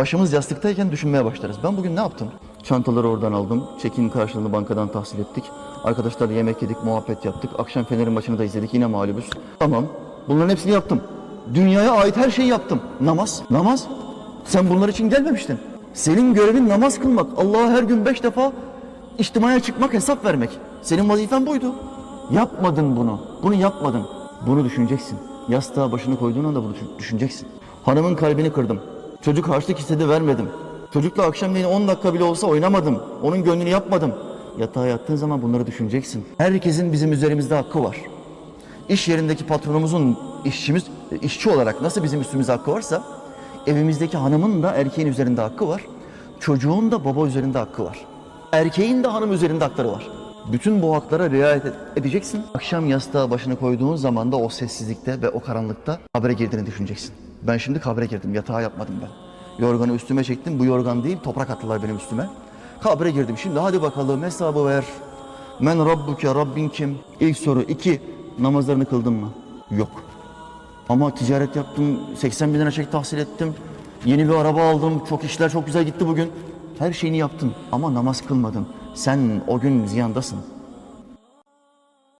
Başımız yastıktayken düşünmeye başlarız. Ben bugün ne yaptım? Çantaları oradan aldım. Çekin karşılığını bankadan tahsil ettik. Arkadaşlarla yemek yedik, muhabbet yaptık. Akşam Fener'in maçını da izledik. Yine mağlubuz. Tamam. Bunların hepsini yaptım. Dünyaya ait her şeyi yaptım. Namaz. Namaz. Sen bunlar için gelmemiştin. Senin görevin namaz kılmak. Allah'a her gün beş defa içtimaya çıkmak, hesap vermek. Senin vazifen buydu. Yapmadın bunu. Bunu yapmadın. Bunu düşüneceksin. Yastığa başını koyduğun anda bunu düşün- düşüneceksin. Hanımın kalbini kırdım. Çocuk harçlık istedi vermedim. Çocukla akşamleyin 10 dakika bile olsa oynamadım. Onun gönlünü yapmadım. Yatağa yattığın zaman bunları düşüneceksin. Herkesin bizim üzerimizde hakkı var. İş yerindeki patronumuzun işçimiz, işçi olarak nasıl bizim üstümüzde hakkı varsa evimizdeki hanımın da erkeğin üzerinde hakkı var. Çocuğun da baba üzerinde hakkı var. Erkeğin de hanım üzerinde hakları var. Bütün bu haklara riayet ed- edeceksin. Akşam yastığa başını koyduğun zaman da o sessizlikte ve o karanlıkta kabre girdiğini düşüneceksin. Ben şimdi kabre girdim, yatağa yapmadım ben. Yorganı üstüme çektim, bu yorgan değil, toprak attılar benim üstüme. Kabre girdim. Şimdi hadi bakalım hesabı ver. Men Rabbuke, Rabbin kim? İlk soru. iki namazlarını kıldın mı? Yok. Ama ticaret yaptım, 80 bin lira çek tahsil ettim. Yeni bir araba aldım, çok işler çok güzel gitti bugün. Her şeyini yaptın ama namaz kılmadın. Sen o gün ziyandasın.